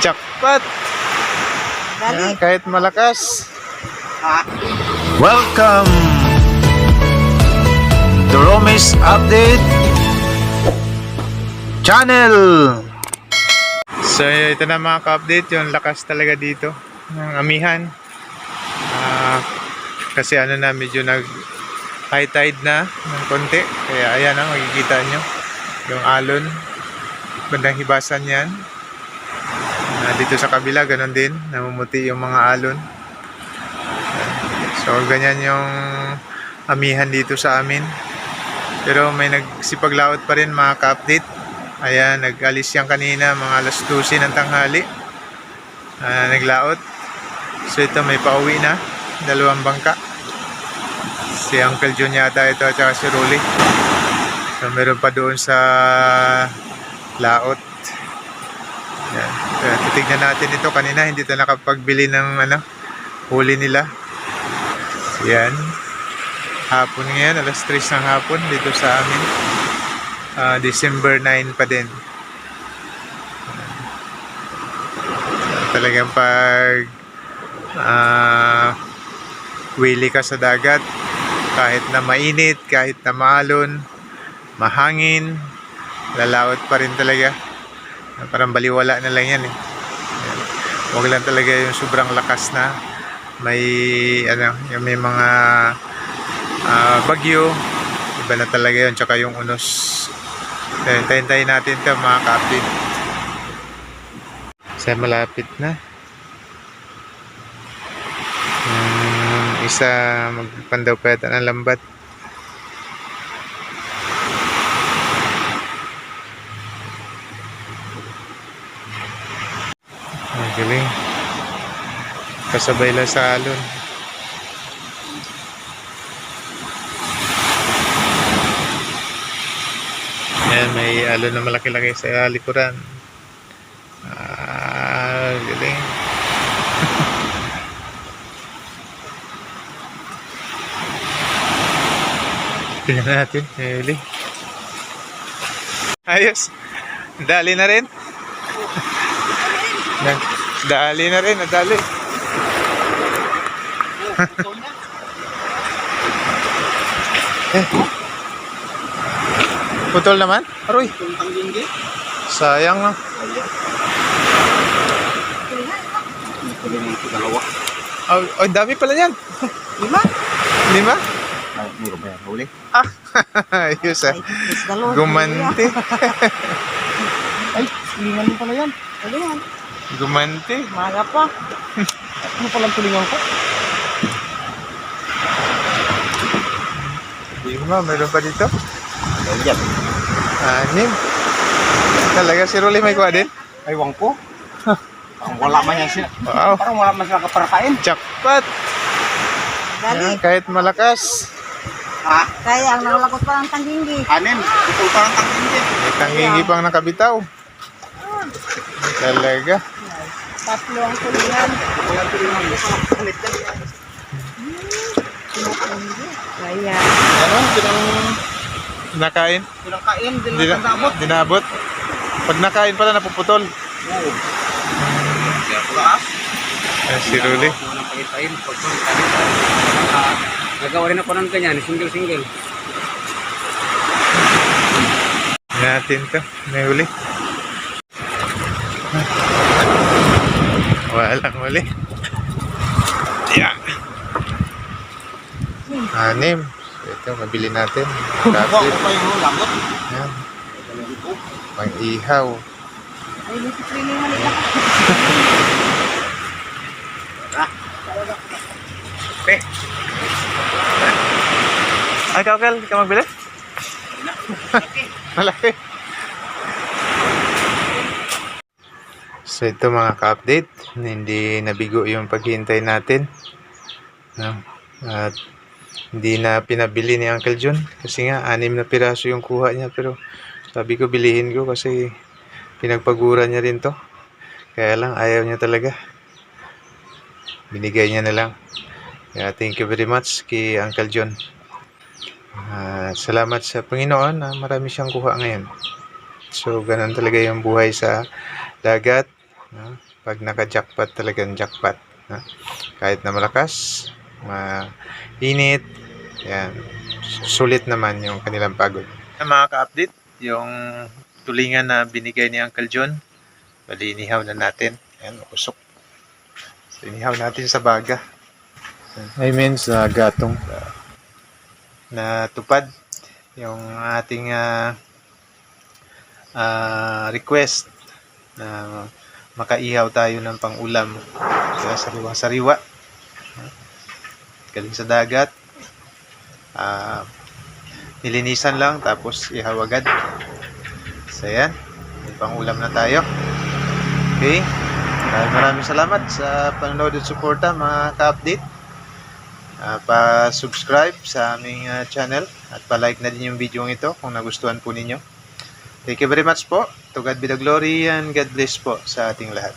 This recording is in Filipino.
Jackpot! Yan, kahit malakas. Welcome to Romis Update Channel! So ito na mga ka-update, yung lakas talaga dito ng amihan. Ah, kasi ano na, medyo nag high tide na ng konti. Kaya ayan na, makikita nyo yung alon. Bandang hibasan yan. Ah, dito sa kabila, ganun din. Namumuti yung mga alon. So, ganyan yung amihan dito sa amin. Pero may nagsipaglaot pa rin mga ka-update. Ayan, nag-alis yan kanina, mga alas 12 ng tanghali. Ah, naglaot. So, ito may pauwi na. Dalawang bangka. Si Uncle John yata ito at si Rolly. So, meron pa doon sa laot. Yan. Titignan natin ito. Kanina hindi tayo nakapagbili ng ano, huli nila. Yan. Hapon ngayon, alas 3 ng hapon dito sa amin. Ah, December 9 pa din. Talagang pag ah wili ka sa dagat, kahit na mainit, kahit na maalon, mahangin, lalaot pa rin talaga. Parang baliwala na lang yan eh. Huwag lang talaga yung sobrang lakas na may ano, yung may mga ah, bagyo. Iba na talaga yun, tsaka yung unos. Tayin-tayin natin ito mga ka-update. Sa malapit na. Yung isa magpandaw pa yata ng lambat. Galing. Kasabay lang sa alon. Yan, may alon na malaki-laki sa likuran. Ah, galing. Tingnan natin, Eli. Ayos. Dali na rin. Nag dali na rin, nadali. eh. Putol naman? Aroy. Sayang na. Dalawa. Oh, oh, dami pala yan. Lima? Lima? Ay, mura ba yan? Huli? Ah, ayos ah. Gumante. Ay, mo pala yan. Ano yan? Gumante. Maga pa. Ano palang tulingan ko? Lima, meron pa dito. Yan. Anim. Talaga si Rolly may kuha din? Ay, wang ko. Ang wala man yan siya. Wow. Parang wala man sila kaparakain. Jackpot. Dali. Yan, kahit malakas. Ha? Kaya ang nakalakot pa ng tangginggi. Anin? Ito parang tangin din. May tangingi pang nakabitaw. Talaga. Tatlo ang yan. Kaya. Ano? Pinang nakain? Pinangkain, din Hindi lang tandabot. na, dinabot. Pag nakain pala, napuputol. Oo. Kaya taas. Yan, si. Pag Nagawa rin ako ng ganyan, single-single. Natin to. May huli. Walang huli. Yan. Anim. Ito, mabili natin. Kapit. yung. Yan. Pang ihaw. Ay, dito training mo nila. Eh, Ay, Kakel, di ka magbili? Malaki. So ito mga ka-update, hindi nabigo yung paghihintay natin. No? At hindi na pinabili ni Uncle John kasi nga anim na piraso yung kuha niya pero sabi ko bilihin ko kasi pinagpagura niya rin to. Kaya lang ayaw niya talaga. Binigay niya na lang. Kaya thank you very much kay Uncle John. Ah, salamat sa Panginoon na marami siyang kuha ngayon. So, ganun talaga yung buhay sa dagat. No? Pag naka-jackpot talagang jackpot. No? Kahit na malakas, mainit, yan. Sulit naman yung kanilang pagod. Mga ka-update, yung tulingan na binigay ni Uncle John, bali inihaw na natin. Yan, usok. So, inihaw natin sa baga. I mean sa gatong na tupad yung ating ah, ah, request na makaihaw tayo ng pang-ulam. Sa sariwang sariwa galing sa dagat. Ah nilinisan lang tapos ihaw agad. So yan pang-ulam na tayo. Okay. Maraming maraming salamat sa panonood at suporta mga ka-update. Ah, pa-subscribe sa aming ah, channel at pa-like na din yung video ito kung nagustuhan po ninyo. Thank you very much po. To God be the glory and God bless po sa ating lahat.